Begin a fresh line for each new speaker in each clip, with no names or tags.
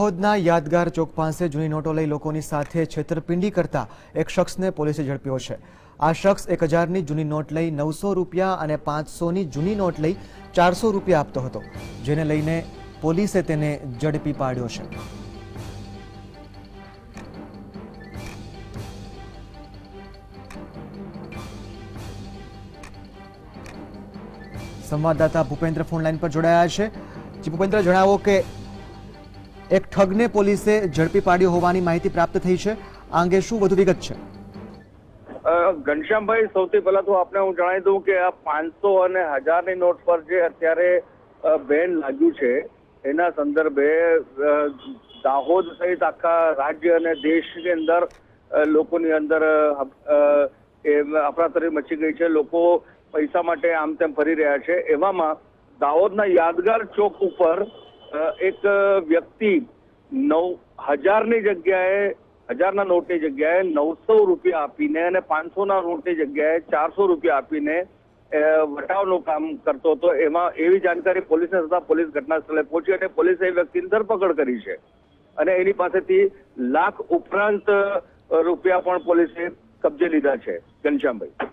દાહોદના યાદગાર ચોક પાસે જૂની નોટો લઈ લોકોની સાથે છેતરપિંડી કરતા એક શખ્સને પોલીસે ઝડપ્યો છે. આ શખ્સ એક હજારની જૂની નોટ લઈ નવસો રૂપિયા અને પાંચસોની જૂની નોટ લઈ ચારસો રૂપિયા આપતો હતો, જેને લઈને પોલીસે તેને ઝડપી પાડ્યો છે. સંવાદદાતા ભૂપેન્દ્ર ફોન લાઈન પર જોડાયા છે. ભૂપેન્દ્ર, જણાવો કે એક ઠગને પોલીસે ઝડપી પાડ્યો હોવાની માહિતી પ્રાપ્ત થઈ છે. આ અંગે શું વધુ વિગત છે?
ઘનશ્યામભાઈ, સૌથી પહેલા તો આપને હું જણાવી દઉં કે આ પાંચસો અને હજારની નોટ પર જે અત્યારે બેન લાગ્યું છે, એના સંદર્ભે દાહોદ સહિત આખા રાજ્ય અને દેશની અંદર લોકોની અંદર એ અફરાતરી મચી ગઈ છે. લોકો પૈસા માટે આમ તેમ ફરી રહ્યા છે. એવામાં દાહોદના યાદગાર ચોક ઉપર એક વ્યક્તિ નવ, હજારની જગ્યાએ, હજારના નોટની જગ્યાએ નવસો રૂપિયા આપીને અને પાંચસોના નોટની જગ્યાએ ચારસો રૂપિયા આપીને વટાવનું કામ કરતો હતો. એમાં એવી જાણકારી પોલીસને થતા પોલીસ ઘટના સ્થળે પહોંચી અને પોલીસે એ વ્યક્તિની ધરપકડ કરી છે. અને એની પાસેથી લાખ ઉપરાંત રૂપિયા પણ પોલીસે કબજે લીધા છે. ઘનશ્યામભાઈ.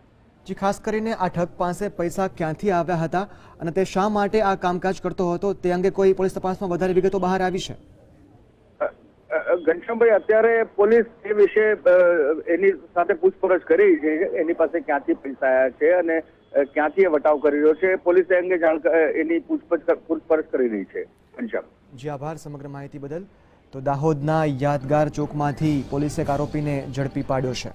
જી ખાસ કરીને આ ઠગ પાસે પૈસા ક્યાંથી આવ્યા હતા અને તે શા માટે આ કામકાજ કરતો હતો તે અંગે કોઈ પોલીસ તપાસમાં વધારે વિગતો બહાર આવી છે.
ઘનશ્યામભાઈ અત્યારે પોલીસ એ વિશે એની સાથે પૂછપરછ કરી છે એની પાસે ક્યાંથી પૈસા આવ્યા છે અને ક્યાંથી એ વટાવ કરી રહ્યો છે. પોલીસ એ અંગે જાણ એની પૂછપરછ પૂછપરછ કરી રહી છે. ઘનશ્યામ.
જી આભાર સમગ્ર માહિતી બદલ. તો દાહોદના યાદગાર ચોકમાંથી પોલીસે એક આરોપીને ઝડપી પાડ્યો છે.